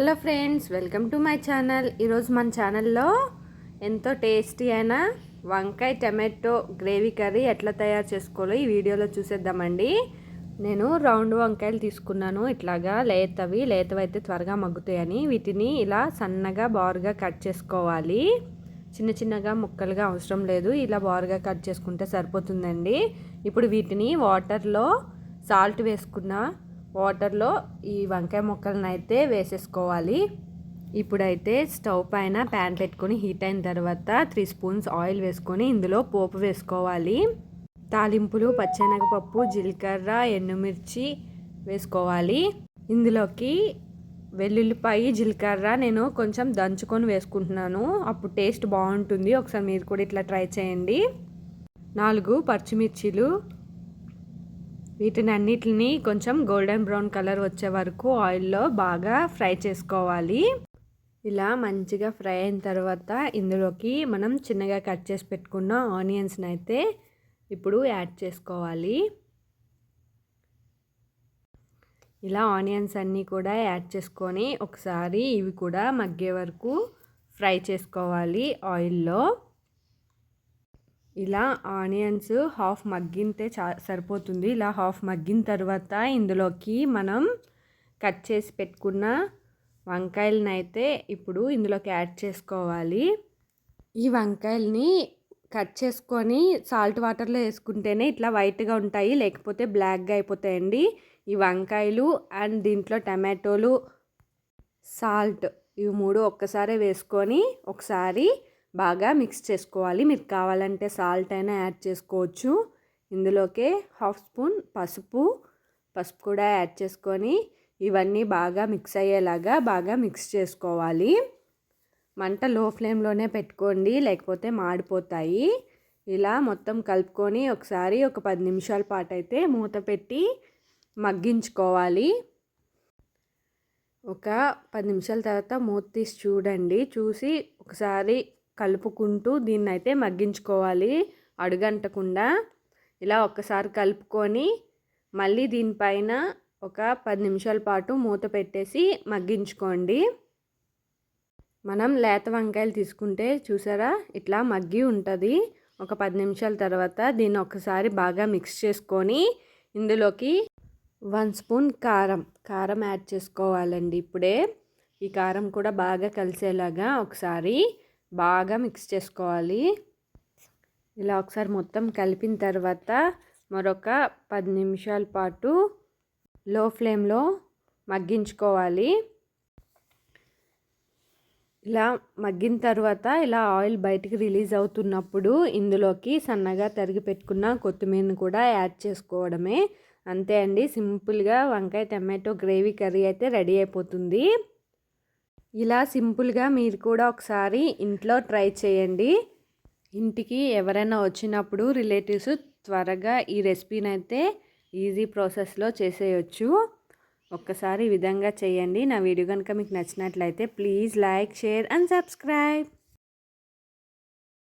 Hello friends welcome to my channel. ఈరోజు మన ఛానల్లో ఎంతో టేస్టీ అయిన వంకాయ టమాటో గ్రేవీ కర్రీ ఎట్లా తయారు చేసుకోవాలో ఈ వీడియోలో చూసేద్దామండి. నేను రౌండ్ వంకాయలు తీసుకున్నాను. ఇట్లాగా లేతవి లేతవి అయితే త్వరగా మగ్గుతాయని. వీటిని ఇలా సన్నగా బారుగా కట్ చేసుకోవాలి. చిన్న చిన్నగా ముక్కలుగా అవసరం లేదు. ఇలా బారుగా కట్ చేసుకుంటే సరిపోతుందండి. ఇప్పుడు వీటిని వాటర్లో సాల్ట్ వేసుకున్న వాటర్లో ఈ వంకాయ ముక్కలను అయితే వేసేసుకోవాలి. ఇప్పుడైతే స్టవ్ పైన ప్యాన్ పెట్టుకొని హీట్ అయిన తర్వాత త్రీ స్పూన్స్ ఆయిల్ వేసుకొని ఇందులో పోపు వేసుకోవాలి. తాలింపులు పచ్చెనగపప్పు జీలకర్ర ఎండుమిర్చి వేసుకోవాలి. ఇందులోకి వెల్లుల్లిపాయ జీలకర్ర నేను కొంచెం దంచుకొని వేసుకుంటున్నాను. అప్పుడు టేస్ట్ బాగుంటుంది. ఒకసారి మీరు కూడా ఇట్లా ట్రై చేయండి. నాలుగు పచ్చిమిర్చిలు వీటిని అన్నిటిని కొంచెం గోల్డెన్ బ్రౌన్ కలర్ వచ్చే వరకు ఆయిల్లో బాగా ఫ్రై చేసుకోవాలి. ఇలా మంచిగా ఫ్రై అయిన తర్వాత ఇందులోకి మనం చిన్నగా కట్ చేసి పెట్టుకున్న ఆనియన్స్ని అయితే ఇప్పుడు యాడ్ చేసుకోవాలి. ఇలా ఆనియన్స్ అన్నీ కూడా యాడ్ చేసుకొని ఒకసారి ఇవి కూడా మగ్గే వరకు ఫ్రై చేసుకోవాలి ఆయిల్లో. ఇలా ఆనియన్స్ హాఫ్ మగ్గింతే చా సరిపోతుంది. ఇలా హాఫ్ మగ్గిన తర్వాత ఇందులోకి మనం కట్ చేసి పెట్టుకున్న వంకాయలని అయితే ఇప్పుడు ఇందులోకి యాడ్ చేసుకోవాలి. ఈ వంకాయలని కట్ చేసుకొని సాల్ట్ వాటర్లో వేసుకుంటేనే ఇట్లా వైట్గా ఉంటాయి లేకపోతే బ్లాక్గా అయిపోతాయండి. ఈ వంకాయలు అండ్ దీంట్లో టమాటోలు సాల్ట్ ఇవి మూడు ఒక్కసారి వేసుకొని ఒకసారి బాగా మిక్స్ చేసుకోవాలి. మీకు కావాలంటే సాల్ట్ అయినా యాడ్ చేసుకోవచ్చు. ఇందులోకే హాఫ్ స్పూన్ పసుపు పసుపు కూడా యాడ్ చేసుకొని ఇవన్నీ బాగా మిక్స్ అయ్యేలాగా బాగా మిక్స్ చేసుకోవాలి. మంట లో ఫ్లేమ్లోనే పెట్టుకోండి లేకపోతే మాడిపోతాయి. ఇలా మొత్తం కలుపుకొని ఒకసారి ఒక పది నిమిషాల పాటు అయితే మూత పెట్టి మగ్గించుకోవాలి. ఒక పది నిమిషాల తర్వాత మూత తీసి చూడండి. చూసి ఒకసారి కలుపుకుంటూ దీన్ని అయితే మగ్గించుకోవాలి అడుగంటకుండా. ఇలా ఒక్కసారి కలుపుకొని మళ్ళీ దీనిపైన ఒక పది నిమిషాల పాటు మూత పెట్టేసి మగ్గించుకోండి. మనం లేత వంకాయలు తీసుకుంటే చూసారా ఇట్లా మగ్గి ఉంటుంది. ఒక పది నిమిషాల తర్వాత దీన్ని ఒకసారి బాగా మిక్స్ చేసుకొని ఇందులోకి వన్ స్పూన్ కారం కారం యాడ్ చేసుకోవాలండి ఇప్పుడే. ఈ కారం కూడా బాగా కలిసేలాగా ఒకసారి బాగా మిక్స్ చేసుకోవాలి. ఇలా ఒకసారి మొత్తం కలిపిన తర్వాత మరొక పది నిమిషాల పాటు లో ఫ్లేమ్లో మగ్గించుకోవాలి. ఇలా మగ్గిన తర్వాత ఇలా ఆయిల్ బయటికి రిలీజ్ అవుతున్నప్పుడు ఇందులోకి సన్నగా తరిగి పెట్టుకున్న కొత్తిమీరని కూడా యాడ్ చేసుకోవడమే. అంతే అండి. సింపుల్గా వంకాయ టమాటో గ్రేవీ కర్రీ అయితే రెడీ అయిపోతుంది. ఇలా సింపుల్గా మీరు కూడా ఒకసారి ఇంట్లో ట్రై చేయండి. ఇంటికి ఎవరైనా వచ్చినప్పుడు రిలేటివ్స్ త్వరగా ఈ రెసిపీని అయితే ఈజీ ప్రాసెస్లో చేసేయచ్చు. ఒక్కసారి ఈ విధంగా చేయండి. నా వీడియో కనుక మీకు నచ్చినట్లయితే please like share and subscribe.